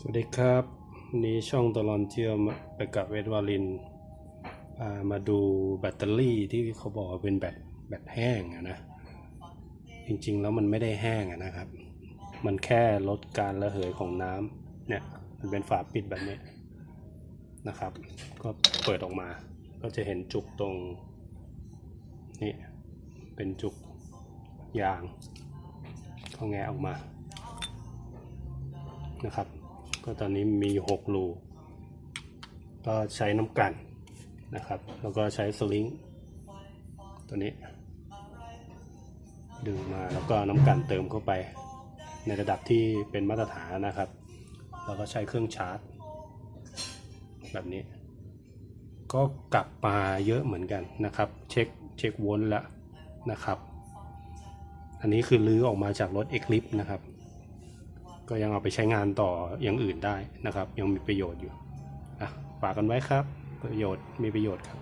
สวัสดีครับวันนี้ช่องตลอนเที่ยวมไปกับเวทวาลินมาดูแบตเตอรี่ที่เขาบอกว่าเป็นแบตแบตแห้งอะนะ จริงๆแล้วมันไม่ได้แห้งนะครับ มันแค่ลดการระเหยของน้ำเนี่ยมันเป็นฝาปิดแบบนี้นะครับ ก็เปิดออกมา ก็จะเห็นจุกตรงนี่เป็นจุกยางก็แงออกมานะครับ ก็ตอนนี้มีหกรูก็ใช้น้ำกันนะครับ แล้วก็ใช้สลิงตัวนี้ ดึงมาแล้วก็น้ำกันเติมเข้าไป ในระดับที่เป็นมาตรฐานนะครับ แล้วก็ใช้เครื่องชาร์จ แบบนี้ ก็กลับมาเยอะเหมือนกันนะครับ เช็คเช็ควนแล้วนะครับ อันนี้คือลื้อออกมาจากรถ Eclipse นะครับ ก็ยังเอาไปใช้งานต่ออย่างอื่นได้นะครับ ยังมีประโยชน์อยู่อะฝากกันไว้ครับ ประโยชน์มีประโยชน์ครับ